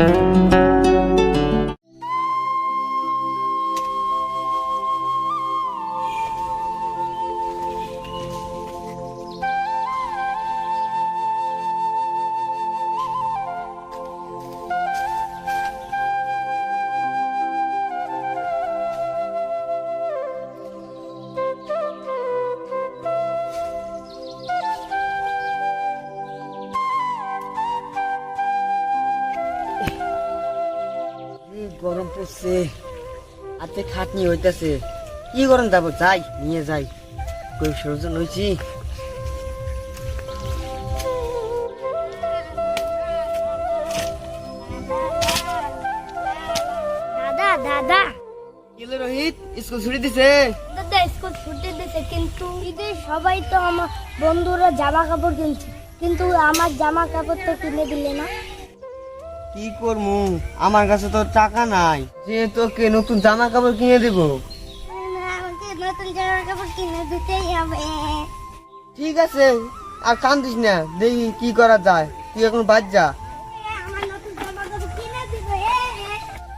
এই গরম পড়ছে হাতে খাটনি হইতাছে। কি গরম যাব যাই নিয়ে যাই। কই সরজন হয়েছি দাদা দাদা। রোহিত? স্কুল ছুটি দিছে? দাদা স্কুল ছুটি দিছে কিন্তু ঈদে সবাই তো আমার বন্ধুরা জামা কাপড় কিনছে। কিন্তু আমার জামা কাপড় তো কিনে দিলে না। কি করমু? আমার কাছে তো টাকা নাই। যে তোকে নতুন জামা কাপড় কিনে দেব। ঠিক আছে, আর কান্দিস না। দেখি কি করা যায়। তুই এখন বাদ যা।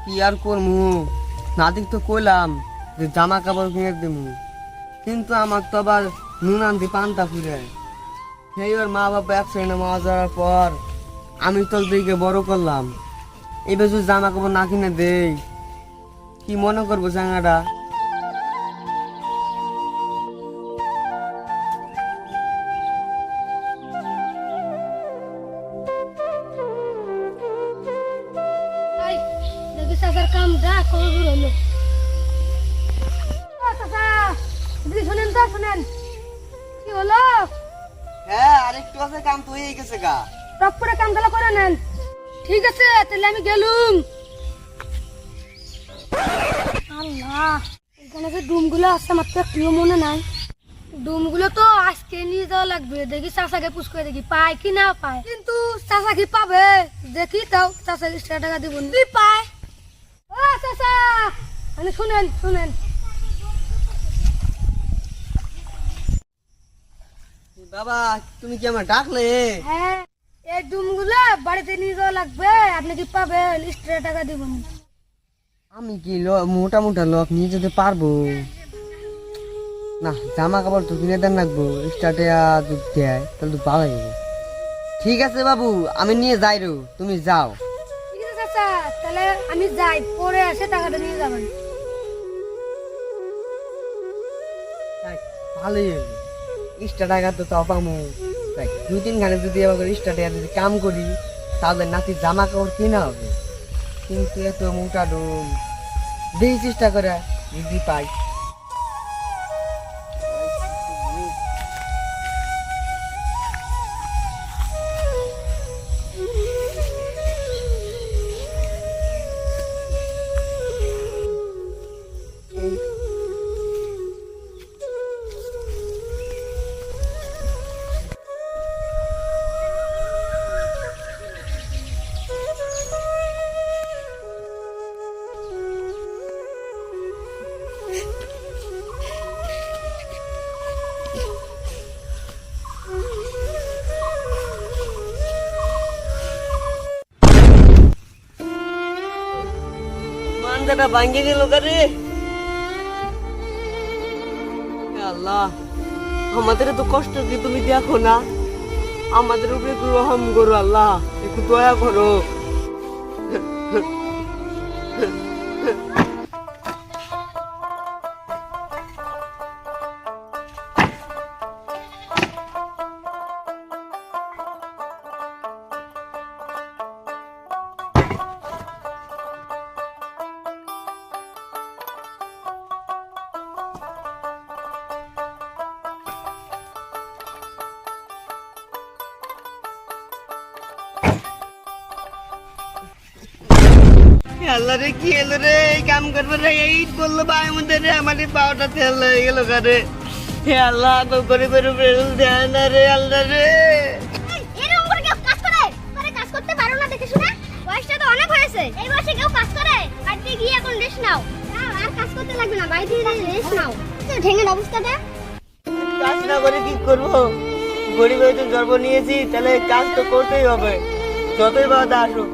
কি আর করমু? নাদিক তো কইলাম যে জামা কাপড় কিনে দেবো। কিন্তু আমার তো আবার নুন আনতে পান্তা ফুরে সেই ওর মা বাবা একসাথে মারা যাওয়ার পর আমি তোর দিকে বড় করলাম। এবার যদি জামা কাপড় না কিনে দেই কি মনে করব দিদি শুনেন শুনেন। কি হলো? হ্যাঁ আরেকটু আছে কাম তো হয়ে গেছে গা। টপরে কামগুলো করে নেন। ঠিক আছে তাহলে আমি গেলুম। আল্লাহ এখানে যে ডুমগুলো আছে আমার তো একটুও মনে নাই। ডুমগুলো তো আজকে নিয়ে যাওয়া লাগবে। দেখি চাচাকে পুষ করে দেখি পায় কি না পায়। কিন্তু চাচা কি পাবে? দেখি তাও চাচা এক্সট্রা টাকা দিব কি পায়? ও চাচা! মানে শুনেন শুনেন। বাবা তুমি কি আমার ডাকলে? হ্যাঁ। এই ডুমগুলো বাড়িতে নিয়ে যাওয়া লাগবে আপনি কি পাবেন? এক্সট্রা টাকা দিবেন আমি। কি ল- মোটা মোটা লোক নিয়ে যেতে পারব। না জামা কাপড় তো কিনে দেন রাখব স্টার্টে যদি দেয় তাহলে তো পাওয়া যাবে। ঠিক আছে বাবু আমি নিয়ে যাই রো তুমি যাও। ঠিক আছে চাচা তাহলে আমি যাই পরে এসে টাকাটা নিয়ে যাবেন। ভালোই হলো। ইস্টা টাকা তো তাও দুই তিন ঘানে যদি আমাকে টাকা যদি কাম করি, তাহলে নাতি জামা কাপড় কিনা হবে? কিন্তু এত মোটা ডোম। দেখি চেষ্টা করে যদি পাই। মানজাটা ভাঙ্গে গেল কারে? আল্লাহ, আমাদের তো কষ্ট কি তুমি দেখো না? আমাদের উপরে রহম করো আল্লাহ, একটু দয়া করো। আল্লাহ রে কি এলো রে? এই কাম করব রে এই করল ভাই মধ্যে রে আমার পাওটা তেল হয়ে গেল কারে হে আল্লাহ গরিবের উপরে দেয় না রে আল্লাহ রে। কেউ কাজ করে? করে কাজ করতে পারো না দেখে তো অনেক হয়েছে। এই বয়সে কেউ কাজ করে? বাড়িতে গিয়ে এখন রেস্ট নাও। নাও, আর কাজ করতে লাগবে না বাড়িতে গিয়ে রেস্ট নাও। তো ঠেঙ্গের অবস্থাটা কাজ না করে কি করব? গরিব হয়তো জন্ম নিয়েছি তাহলে কাজ তো করতেই হবে। যতই বাধা আসুক।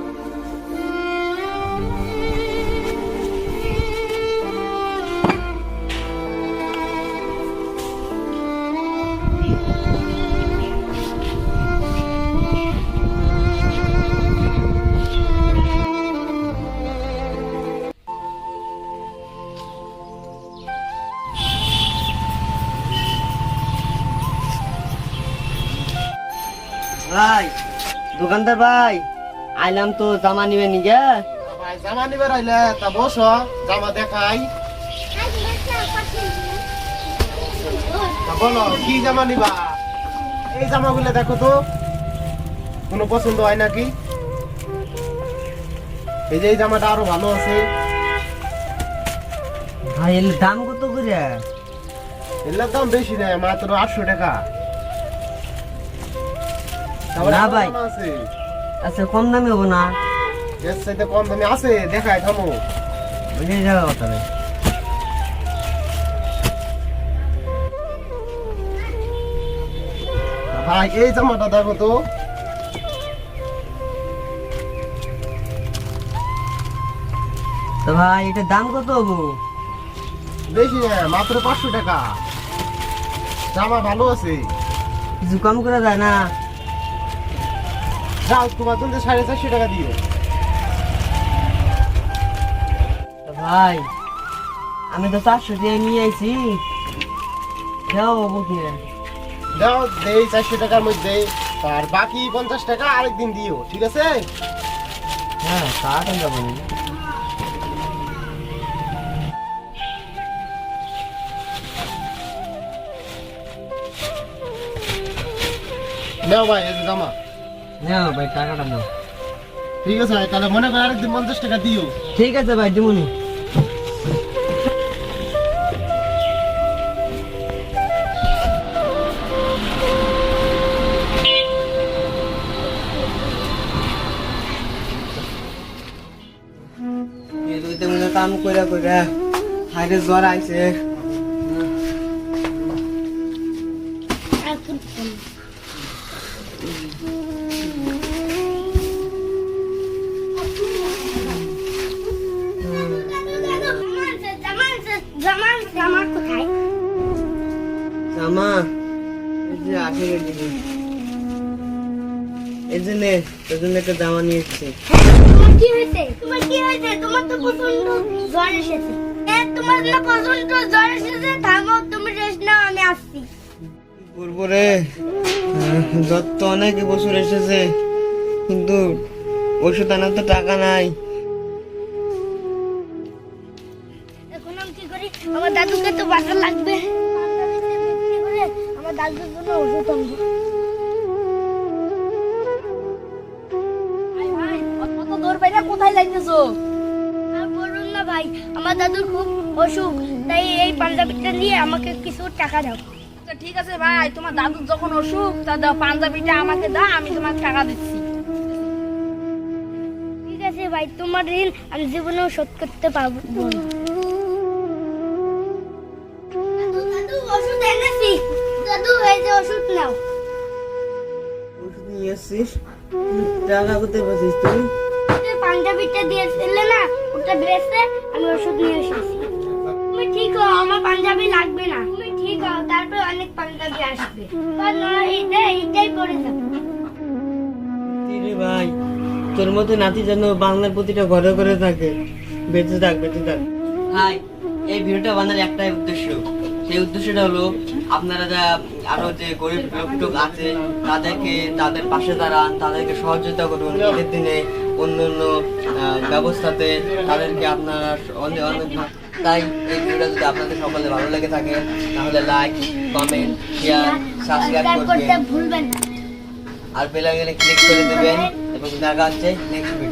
দোকানদার ভাই আইলাম তো জামা নিবে নিগে ভাই জামা নিবার আইলে তা বসো জামা দেখাই। বলো কি জামা নিবা? এই জামাগুলো দেখো তো। কোনো পছন্দ হয় নাকি? এই যে এই জামাটা আরও ভালো আছে। ভাই এর দাম কত করে? এগুলোর দাম বেশি নেই মাত্র আটশো টাকা। না ভাই। আচ্ছা কম দামে হব না? এর সাথে কম দামে আছে দেখাই থামো। ওই যে জায়গা কথা ভাই ভাই এই জামাটা দেখো তো। তো ভাই এটার দাম কত হব? বেশি না মাত্র পাঁচশো টাকা। জামা ভালো আছে। কিছু কম করা যায় না? যাও তোমার জন্য সাড়ে চারশো টাকা দিও ভাই আমি তো চারশো টাকা নিয়ে আইছি। যাও হব কি? যাও দেই চারশো টাকার মধ্যে। আর বাকি পঞ্চাশ টাকা আরেকদিন দিও ঠিক আছে? হ্যাঁ তাড়াতাড়ি যাব নাও ভাই জামা। নাও ভাই টাকাটা নাও। ঠিক আছে ভাই তাহলে মনে করে আরেকদিন পঞ্চাশ টাকা দিও। ঠিক আছে ভাই দিমুনি। কাম করে করে হাইরে জ্বর আইছে। জামা জন্য একটা জামা নিয়ে এসছি তোমার কি হয়েছে? তোমার কি হয়েছে? তোমার তো প্রচণ্ড জ্বর এসেছে। এ, তোমার না প্রচণ্ড জ্বর এসেছে। থামো তুমি রেস্ট নাও আমি আসছি। করব রে? জ্বর তো অনেক বছর এসেছে কিন্তু ওষুধ আনার তো টাকা নাই। এখন আমি কি করি? আমার দাদুকে তো বাটা লাগবে। আমার দাদুর জন্য ওষুধ আনব। কোথায় যাইতেছো আর বলুন না ভাই আমার দাদুর খুব অসুখ তাই এই পাঞ্জাবিটা নিয়ে আমাকে কিছু টাকা দাও। তো ঠিক আছে ভাই তোমার দাদুর যখন অসুখ তা দাও পাঞ্জাবিটা আমাকে দাও আমি তোমাকে টাকা দিচ্ছি। ঠিক আছে ভাই তোমার ঋণ আমি জীবনেও শোধ করতে পারব। না। দাদু দাদু ওষুধ এনেছি। দাদু এই যে ওষুধ নাও। ওষুধ নিয়ে এসছিস টাকা কোথায় পাচ্ছিস তুই? পাঞ্জাবিটা দিয়েছিলে না ওটা বেচে আমি ওষুধ নিয়ে এসেছি। তুমি ঠিক হও আমার পাঞ্জাবি লাগবে না। তুমি ঠিক হও তারপর অনেক পাঞ্জাবি আসবে। এইটাই পরে যাবে ভাই তোর মতো নাতি যেন বাংলার প্রতিটা ঘরে ঘরে থাকে। বেঁচে থাক বেঁচে থাক। হাই এই ভিডিওটা বানার একটাই উদ্দেশ্য। সেই উদ্দেশ্যটা হলো আপনারা যা আরও যে গরিব লোক টোক আছে তাদেরকে তাদের পাশে দাঁড়ান তাদেরকে সহযোগিতা করুন। ঈদের দিনে অন্য অন্য ব্যবস্থাতে তাদেরকে আপনারা অনেক অনেক তাই এই ভিডিওটা যদি আপনাদের সকলে ভালো লেগে থাকে তাহলে লাইক কমেন্ট শেয়ার সাবস্ক্রাইব করবেন। ভুলবেন না। আর বেল গেলে ক্লিক করে দেবেন এবং দেখা হচ্ছে নেক্সট ভিডিও